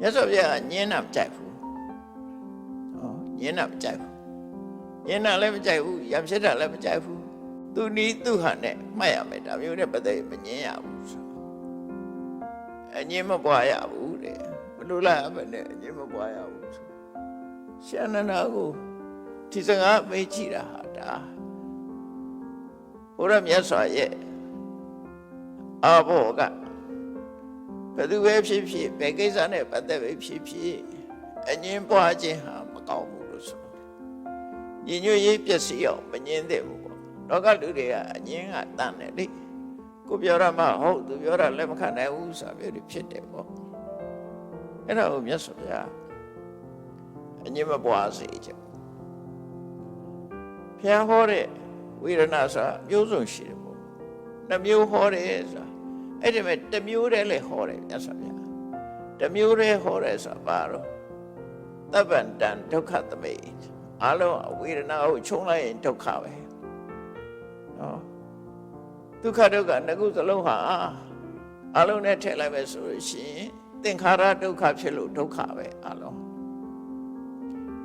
မြတ်စွာဘုရားကညင်းတာမကြိုက်ဘူးဟောညင်းတာမကြိုက်ဘူးညင်းတာလည်းမကြိုက်ဘူးရံဖြစ်တာလည်းမကြိုက်ဘူးသူနီးသူဟန်နဲ့မှတ်ရမယ်ဒါမျိုးနဲ့ပတ်သက်ရင်မညင်းရဘူးဆိုအညင်းမပွားရဘူးတဲ့ဘလို့လားမနဲ့အညင်းမပွားရဘူးဆိုရှန္ဒနာကိုဒီစကားမေးကြည့်တာဟာဒါဘုရားမြတ်စွာရဲ့အဘောက ဘယ်သူပဲဖြစ်ဖြစ်ဘယ်ကိစ္စနဲ့ပတ်သက်ပဲဖြစ်ဖြစ်အငင်းပွားခြင်းဟာမကောင်းဘူးလို့ဆိုတယ်။ညညရေးပျက်စီးအောင်မငင်းသင့်ဘူးပေါ့။လောကလူတွေကအငင်းကတန်တယ်လေ။ကိုပြောရမှဟုတ်သူပြောတာလက်မခံနိုင်ဘူးဆိုတာမျိုးတွေဖြစ်တယ်ပေါ့။အဲ့ဒါကိုမြတ်စွာဘုရားအငင်းမပွားစေချင်ဘူး။ဘုရားဟောတဲ့ဝေဒနာဆိုတာမျိုးစုံရှိတယ်ပေါ့။နှမျိုးဟောတယ်ဆိုတာ အဲ့ဒီမဲ့တစ်မျိုးတည်းလည်းဟောတယ်မြတ်စွာဘုရားတစ်မျိုးတည်းဟောတယ်ဆိုတာဘာတော့တပ္ပန္တံဒုက္ခသမိတ်အလုံးဝေဒနာကိုခြုံလိုက်ရင်ဒုက္ခပဲနော်ဒုက္ခဒုက္ခနှစ်ခုစလုံးဟာအလုံးနဲ့ထည့်လိုက်မယ်ဆိုလို့ရှိရင်သင်္ခါရဒုက္ခဖြစ်လို့ဒုက္ခပဲအလုံး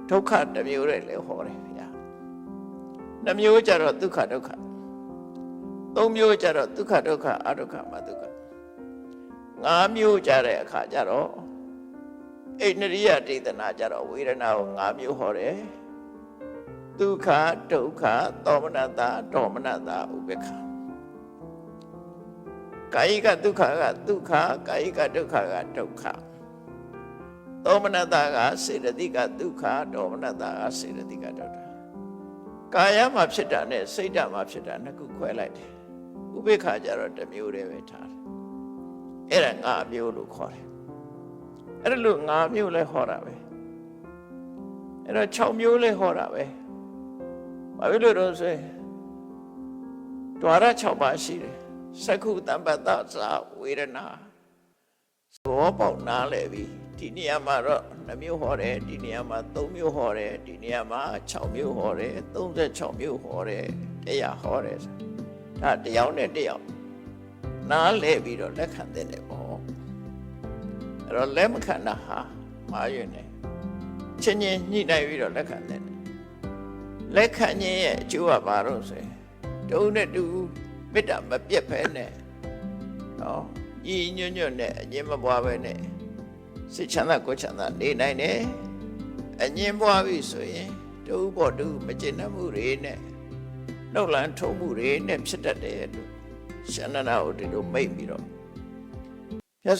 ဒုက္ခတစ်မျိုးတည်းလည်းဟောတယ်ဗျာနှစ်မျိုးကြတော့ဒုက္ခဒုက္ခ သုံးမျိုးကြတော့ဒုက္ခဒုက္ခအဒုက္ခမဒုက္ခငါးမျိုးကြတဲ့အခါကြတော့အိန္ဒိယဒေသနာကြတော့ဝေဒနာကိုငါးမျိုးဟောတယ်ဒုက္ခဒုက္ခသောမနတာဒေါမနတာဥပေက္ခကာယိကဒုက္ခကဒုက္ခကာယိကဒုက္ခကဒုက္ခသောမနတာကစေတသိကဒုက္ခဒေါမနတာကစေတသိကဒုက္ခကာယမှာဖြစ်တာနဲ့စိတ်ဓာတ်မှာဖြစ်တာနှစ်ခုခွဲလိုက်တယ် ဥပေက္ခကြတော့တစ်မျိုးတည်းပဲထားတယ်အဲ့ဒါငါမျိုးလို့ခေါ်တယ်အဲ့ဒါလို့ငါမျိုးလဲဟောတာပဲအဲ့တော့6မျိုးလဲဟောတာပဲဘာဖြစ်လို့တော့ဆိုရင်ဒွါရ6ပါးရှိတယ်သက္ခုတမ္ပတ္တသာဝေဒနာဘောပေါက်နားလဲပြီဒီနေရာမှာတော့2မျိုးဟောတယ်ဒီနေရာမှာ3မျိုးဟောတယ်ဒီနေရာမှာ6မျိုးဟောတယ်36မျိုးဟောတယ်တရားဟောတယ် ဒါတယောက်နဲ့တယောက်နားလဲပြီးတော့လက်ခံတဲ့တယ်ပေါ့အဲ့တော့လက်မခံတာဟာမာရွနေချင်းချင်းညှိနှိုင်းပြီးတော့လက်ခံတဲ့တယ်လက်ခံခြင်းရဲ့အကျိုးကဘာလို့ဆိုရင်တုံးနဲ့တူမေတ္တာမပြတ်ဖဲနဲ့နော်ညီညွတ်ညွတ်နဲ့အငြင်းမပွားပဲနဲ့စိတ်ချမ်းသာကိုယ်ချမ်းသာနေနိုင်တယ်အငြင်းပွားပြီဆိုရင်တူပေါ်တူမကျင်တတ်မှုတွေနဲ့ နှုတ်လန်းထုံးမှုတွေနဲ့ဖြစ်တတ်တယ်လို့ရှန္ဒနာကိုဒီလိုမိတ်ပြီးတော့